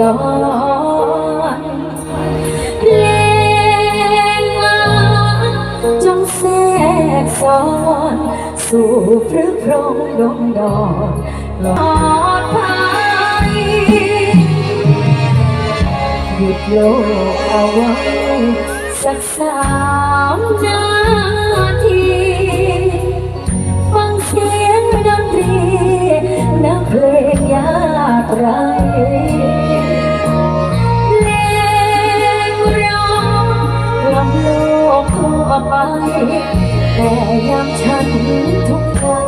ลอนเพลงมาจงแทรกซ้อน สู่พรึพรงดงดอนหลอดภัยหยุดโลกเอาไว้สักสามนาทีฟังเสียงดนตรีนักเพลงยากไร ไปแต่ยังฉันทุกข์ใ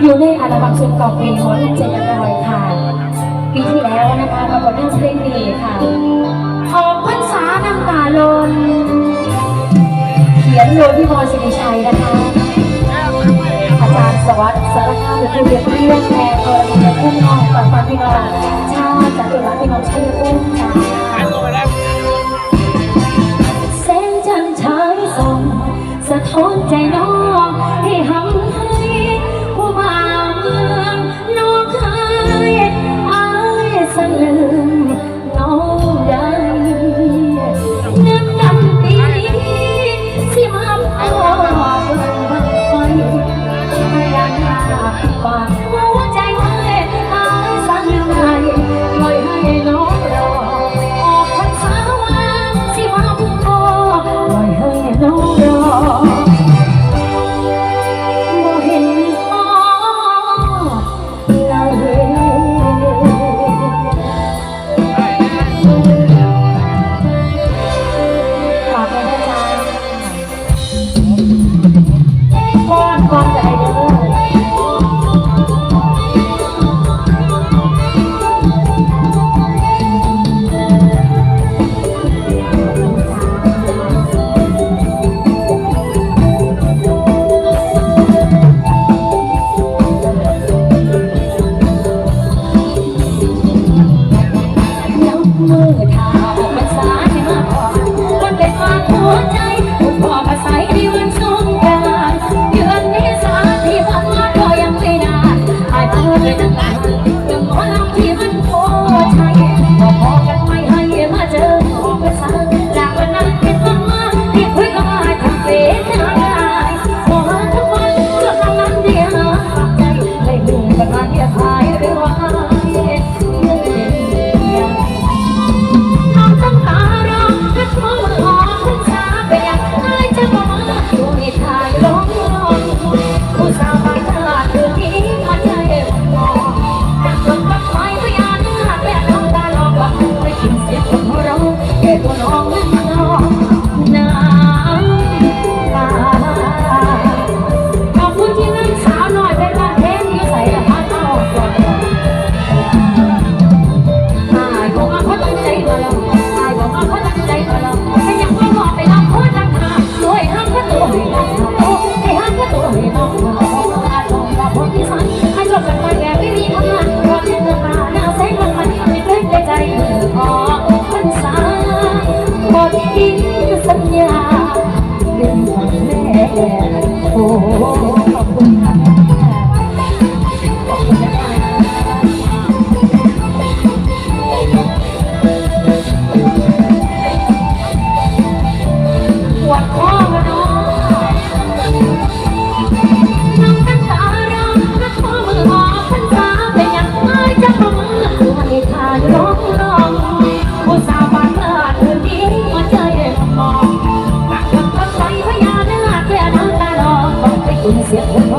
อยู่ในอัลบั้มชุดเก่าปีหัวลูกเจ็ดร้อยค่ะ ปีที่แล้วนะคะปรากฏเรื่องเพลงนี้ค่ะออกพรรษาน้ำตาลนเขียนโดยพี่บอยสิริชัยนะคะ อาจารย์สวัสดิ์สารคามเป็นผู้เรียนเรื่องแทนกรณีผู้น้องปันปันพี่น้องชาติจากตุลาพี่น้องชัยภูมิจ้าแสงจันทร์ฉายส่องสะท้อนใจน้อง ก็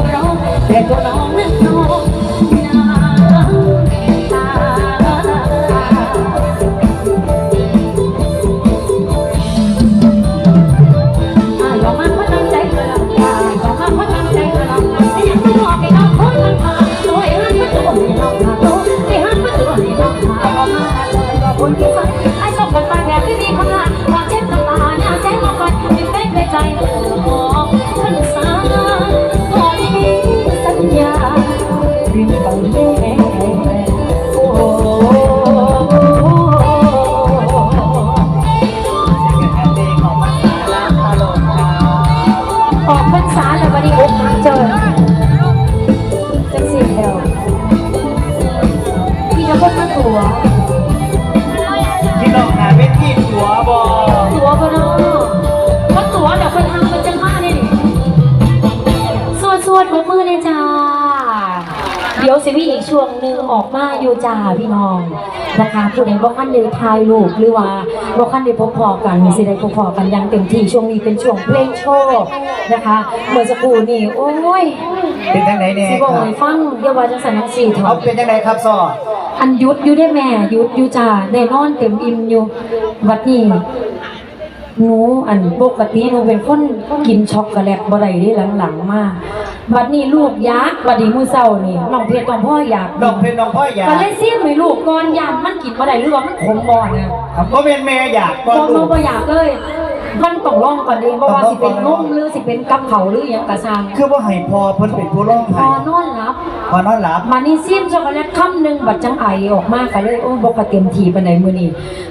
เสียงคนหัวเราแต่ตัวน้องนั้นน้องน้ำตาอายอกมาเพราะตั้งใจมาแล้วอายอกมาเพราะตั้งใจมาแล้วแต่ยังไม่บอกให้น้องคนมันพาตัวเองหันตัวให้น้องพาตัวให้หันมาตัวให้น้องพาออกมาเลยก็คนที่ฟังไอ้ชอบกันตาแบบที่มีคำลาพอเช็ดน้ำตาหน้าแสงมองก่อนยังเป็นในใจ ตัวบอตัวก็เนาะเพราะตัวเดี๋ยวคนทำมันจะมาเนี่ยดิสวดสวดมือมือเลยจ้า เดี๋ยวสิพี่อีกช่วงหนึ่งออกมาอยู่จ้าพี่น้องนะคะผู้ใดบ่คันได้ถ่ายรูปหรือว่าบ่คันได้พบพอกันสิได้พบพอกันอยังเต็มที่ช่วงนี้เป็นช่วงเพลงโชว์นะคะเมื่อสักครู่นี่โอ้ยเป็นจังไหนเนี่ยสิบอกครับให้ฟังเดี๋ยวว่าจังสันจังสี่เถเขาอะเป็นจังไหนครับซอ อันยุดอยู่ได้แม่ยุดอยู่จ้าได้นอนเต็มอิ่มอยู่วัดนี้หนูอันปกติหนูเป็นคนกินช็อกโกแลตบ่ได้เด้หลังๆมาบัดนี้ลูกยักษ์บัดนี้มือเศร้านี่น้องเพชรต้องพ่ออยากดอกเพชรน้องพ่ออยากก็เลยซิมให้ลูกก่อนยามมันกินบ่ได้หรือว่ามันขมบ่นะก็เป็นแม่อยากบ่ก็ลูบ่กบ่อยากเลยมันต้องลองก่อนเองบ่ว่าสิเป็นนมหรือสิเป็นกับเขาวหรืออิหยังก็ช่างคือว่าให้พอเพิ่นเป็นผู้ร้องพไห้อนอนหลับ พอนอนหลับมานี่ซิมช็อกโกแลตคำหนึ่งบัดจังไอออกมาก็เลยโอ้บอกว่าเต็มทีปานใดมื้อนี้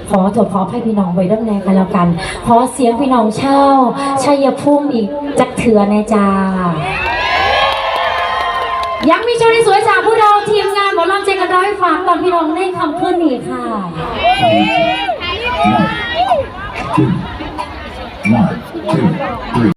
ขอโทษขอให้พี่น้องไว้ด้านในกันแล้วกัน ขอเสียงพี่น้องเช่าชัยภูมิอีกจักเถือแน่จ้ายังมีโชว์ที่สวยจากพวกเราทีมงานหมอลำเจกันร้อยฝากตอนพี่น้องในคำขึ้นนี้ค่ะ One, two, one, two, three.